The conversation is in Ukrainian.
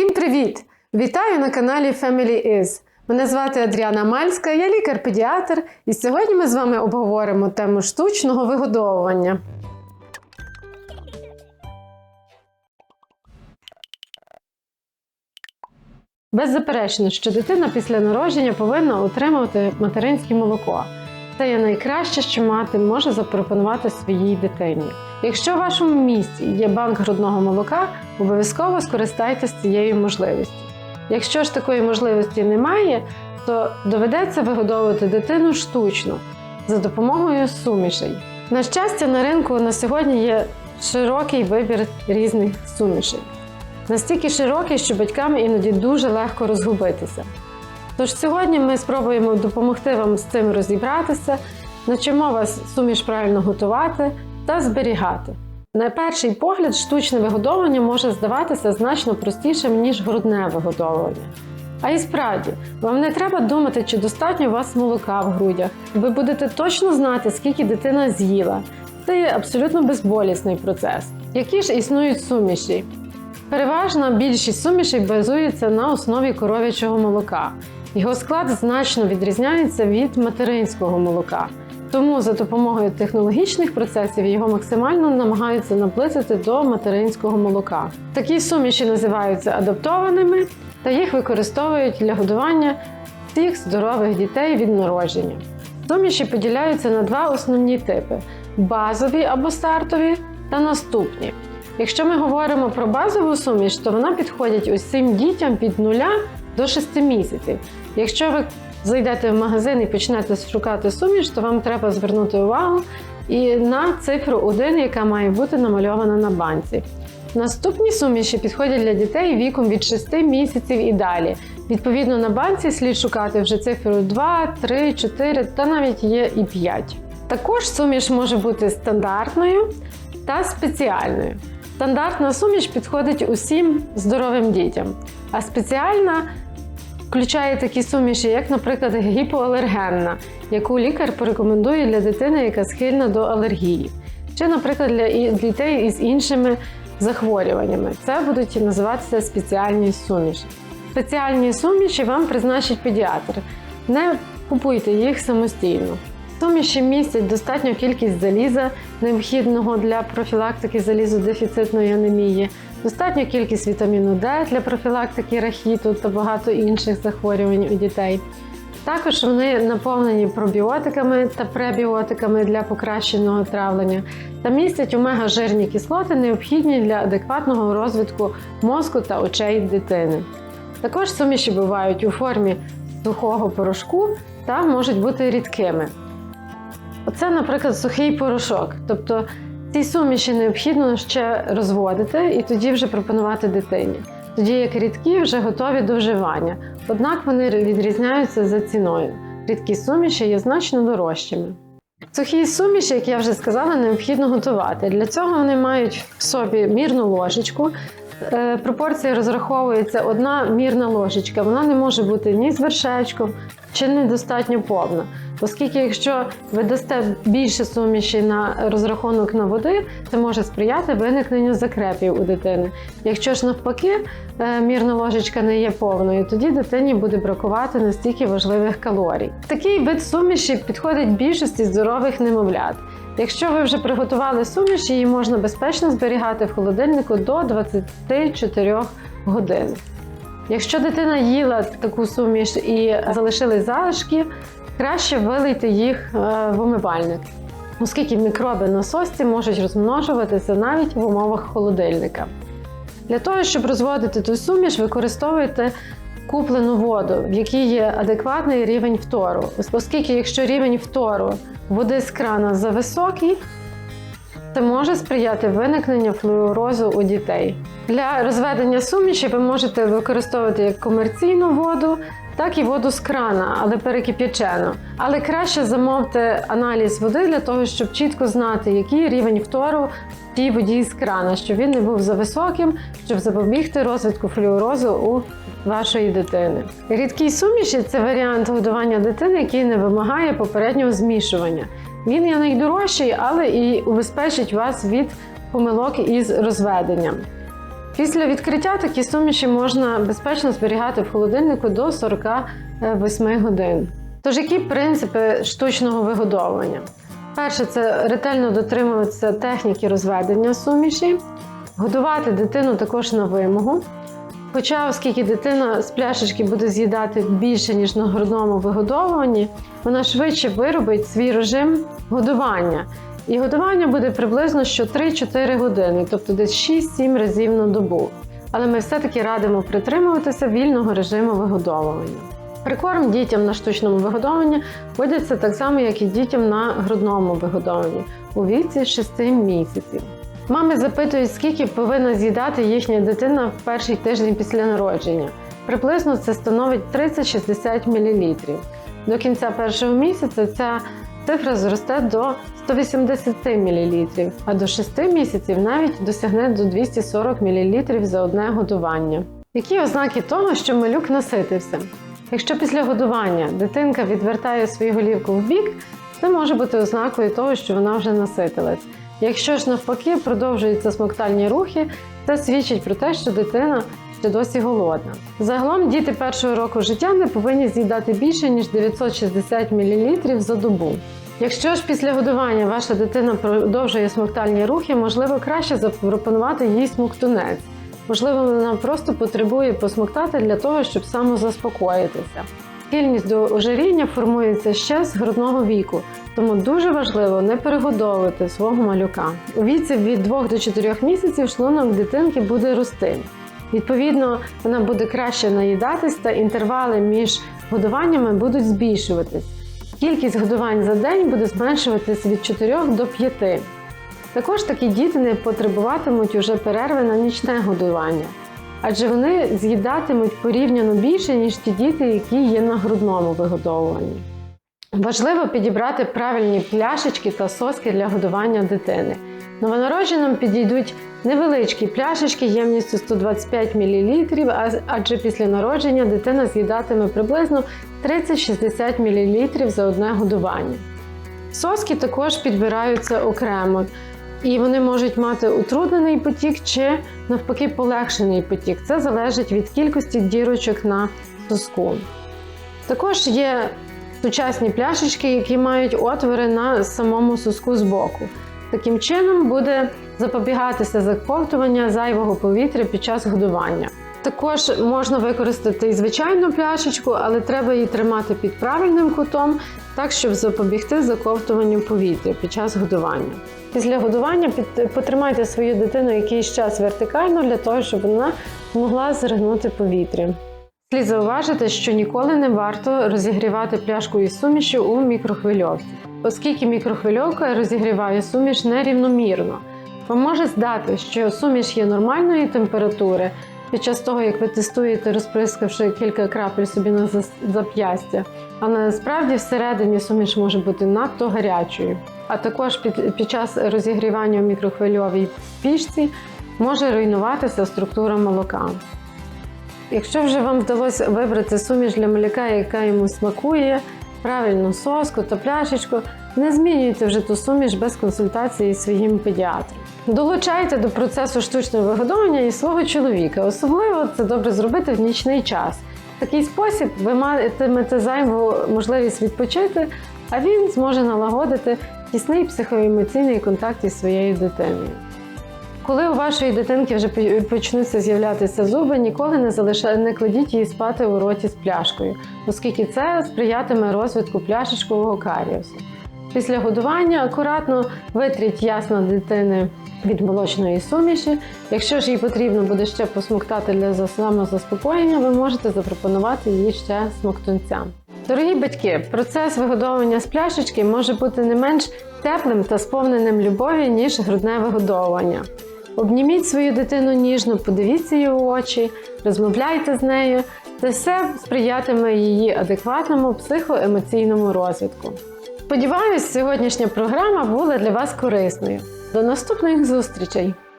Всім привіт! Вітаю на каналі Family Is. Мене звати Адріана Мальська, я лікар-педіатр, і сьогодні ми з вами обговоримо тему штучного вигодовування. Беззаперечно, що дитина після народження повинна отримувати материнське молоко. Це є найкраще, що мати може запропонувати своїй дитині. Якщо в вашому місті є банк грудного молока, обов'язково скористайтеся цією можливістю. Якщо ж такої можливості немає, то доведеться вигодовувати дитину штучно за допомогою сумішей. На щастя, на ринку на сьогодні є широкий вибір різних сумішей. Настільки широкий, що батькам іноді дуже легко розгубитися. Тож сьогодні ми спробуємо допомогти вам з цим розібратися, навчимо вас суміш правильно готувати та зберігати. На перший погляд, штучне вигодовування може здаватися значно простішим, ніж грудне вигодовування. А і справді, вам не треба думати, чи достатньо у вас молока в грудях. Ви будете точно знати, скільки дитина з'їла. Це є абсолютно безболісний процес. Які ж існують суміші? Переважна більшість сумішей базується на основі коров'ячого молока. Його склад значно відрізняється від материнського молока. Тому за допомогою технологічних процесів його максимально намагаються наблизити до материнського молока. Такі суміші називаються адаптованими та їх використовують для годування всіх здорових дітей від народження. Суміші поділяються на два основні типи: базові або стартові та наступні. Якщо ми говоримо про базову суміш, то вона підходить усім дітям від 0 до 6 місяців. Якщо ви зайдете в магазин і почнете шукати суміш, то вам треба звернути увагу і на цифру 1, яка має бути намальована на банці. Наступні суміші підходять для дітей віком від 6 місяців і далі. Відповідно, на банці слід шукати вже цифру 2, 3, 4 та навіть є і 5. Також суміш може бути стандартною та спеціальною. Стандартна суміш підходить усім здоровим дітям, а спеціальна включає такі суміші, як, наприклад, гіпоалергенна, яку лікар порекомендує для дитини, яка схильна до алергії, чи, наприклад, для дітей із іншими захворюваннями. Це будуть називатися спеціальні суміші. Спеціальні суміші вам призначить педіатр. Не купуйте їх самостійно. Суміші містять достатню кількість заліза, необхідного для профілактики залізодефіцитної анемії, достатню кількість вітаміну Д для профілактики рахіту та багато інших захворювань у дітей. Також вони наповнені пробіотиками та пребіотиками для покращеного травлення та містять омега-жирні кислоти, необхідні для адекватного розвитку мозку та очей дитини. Також суміші бувають у формі сухого порошку та можуть бути рідкими. Оце, наприклад, сухий порошок. Тобто ці суміші необхідно ще розводити і тоді вже пропонувати дитині. Тоді як рідкі вже готові до вживання. Однак вони відрізняються за ціною. Рідкі суміші є значно дорожчими. Сухі суміші, як я вже сказала, необхідно готувати. Для цього вони мають в собі мірну ложечку. Е, Пропорція розраховується одна мірна ложечка. Вона не може бути ні з вершечком чи недостатньо повна. Оскільки, якщо ви дасте більше суміші на розрахунок на води, це може сприяти виникненню закрепів у дитини. Якщо ж навпаки е, мірна ложечка не є повною, тоді дитині буде бракувати настільки важливих калорій. Такий вид суміші підходить більшості здорових немовлят. Якщо ви вже приготували суміш, її можна безпечно зберігати в холодильнику до 24 годин. Якщо дитина їла таку суміш і залишили залишки, краще вилийте їх е, в умивальник, оскільки мікроби на сосці можуть розмножуватися навіть в умовах холодильника. Для того, щоб розводити ту суміш, використовуйте куплену воду, в якій є адекватний рівень фтору. Оскільки, якщо рівень фтору води з крана зависокий, це може сприяти виникненню флюорозу у дітей. Для розведення суміші ви можете використовувати як комерційну воду, так і воду з крана, але перекип'ячену. Але краще замовте аналіз води для того, щоб чітко знати, який рівень фтору в тій воді з крана, щоб він не був зависоким, щоб запобігти розвитку флюорозу у вашої дитини. Рідкі суміші це варіант годування дитини, який не вимагає попереднього змішування. Він є найдорожчий, але і убезпечить вас від помилок із розведенням. Після відкриття такі суміші можна безпечно зберігати в холодильнику до 48 годин. Тож, які принципи штучного вигодовування? Перше, це ретельно дотримуватися техніки розведення суміші, годувати дитину також на вимогу. Хоча, оскільки дитина з пляшечки буде з'їдати більше, ніж на грудному вигодовуванні, вона швидше виробить свій режим годування. І годування буде приблизно що 3-4 години, тобто десь 6-7 разів на добу. Але ми все-таки радимо притримуватися вільного режиму вигодовування. Прикорм дітям на штучному вигодовуванні вводиться так само, як і дітям на грудному вигодовуванні у віці 6 місяців. Мами запитують, скільки повинна з'їдати їхня дитина в перший тиждень після народження. Приблизно це становить 30-60 мл. До кінця першого місяця ця цифра зросте до 180 мл, а до 6 місяців навіть досягне до 240 мл за одне годування. Які ознаки того, що малюк наситився? Якщо після годування дитинка відвертає свою голівку в бік, це може бути ознакою того, що вона вже наситилась. Якщо ж навпаки продовжуються смоктальні рухи, це свідчить про те, що дитина ще досі голодна. Загалом діти першого року життя не повинні з'їдати більше ніж 960 мл за добу. Якщо ж після годування ваша дитина продовжує смоктальні рухи, можливо краще запропонувати їй смоктунець. Можливо, вона просто потребує посмоктати для того, щоб самозаспокоїтися. Схильність до ожиріння формується ще з грудного віку, тому дуже важливо не перегодовувати свого малюка. У віці від 2 до 4 місяців шлунок дитинки буде рости. Відповідно, вона буде краще наїдатись та інтервали між годуваннями будуть збільшуватись. Кількість годувань за день буде зменшуватись від 4 до 5. Також такі діти не потребуватимуть уже перерви на нічне годування, адже вони з'їдатимуть порівняно більше, ніж ті діти, які є на грудному вигодовуванні. Важливо підібрати правильні пляшечки та соски для годування дитини. Новонародженим підійдуть невеличкі пляшечки ємністю 125 мл, адже після народження дитина з'їдатиме приблизно 30-60 мл за одне годування. Соски також підбираються окремо, і вони можуть мати утруднений потік чи навпаки полегшений потік. Це залежить від кількості дірочок на соску. Також є сучасні пляшечки, які мають отвори на самому соску збоку. Таким чином буде запобігатися заковтування зайвого повітря під час годування. Також можна використати і звичайну пляшечку, але треба її тримати під правильним кутом, так щоб запобігти заковтуванню повітря під час годування. Після годування потримайте свою дитину якийсь час вертикально для того, щоб вона змогла зригнути повітря. Слід зауважити, що ніколи не варто розігрівати пляшку із сумішю у мікрохвильовці, оскільки мікрохвильовка розігріває суміш нерівномірно. Вам може здати, що суміш є нормальної температури під час того, як ви тестуєте, розприскавши кілька крапель собі на зап'ястя, а насправді всередині суміш може бути надто гарячою. А також під, під час розігрівання в мікрохвильовій пічці може руйнуватися структура молока. Якщо вже вам вдалося вибрати суміш для малюка, яка йому смакує, правильну соску та пляшечку, не змінюйте вже ту суміш без консультації зі своїм педіатром. Долучайте до процесу штучного вигодовування і свого чоловіка. Особливо це добре зробити в нічний час. В такий спосіб ви матимете зайву можливість відпочити, а він зможе налагодити тісний психоемоційний контакт із своєю дитиною. Коли у вашої дитинки вже почнуться з'являтися зуби, ніколи не залиша... не кладіть її спати у роті з пляшкою, оскільки це сприятиме розвитку пляшечкового каріусу. Після годування акуратно витріть ясно дитини від молочної суміші. Якщо ж їй потрібно буде ще посмоктати для за- самозаспокоєння, ви можете запропонувати їй ще смоктунця. Дорогі батьки, процес вигодовування з пляшечки може бути не менш теплим та сповненим любові, ніж грудне вигодовування. Обніміть свою дитину ніжно, подивіться її у очі, розмовляйте з нею. Це все сприятиме її адекватному психоемоційному розвитку. Сподіваюсь, сьогоднішня програма була для вас корисною. До наступних зустрічей!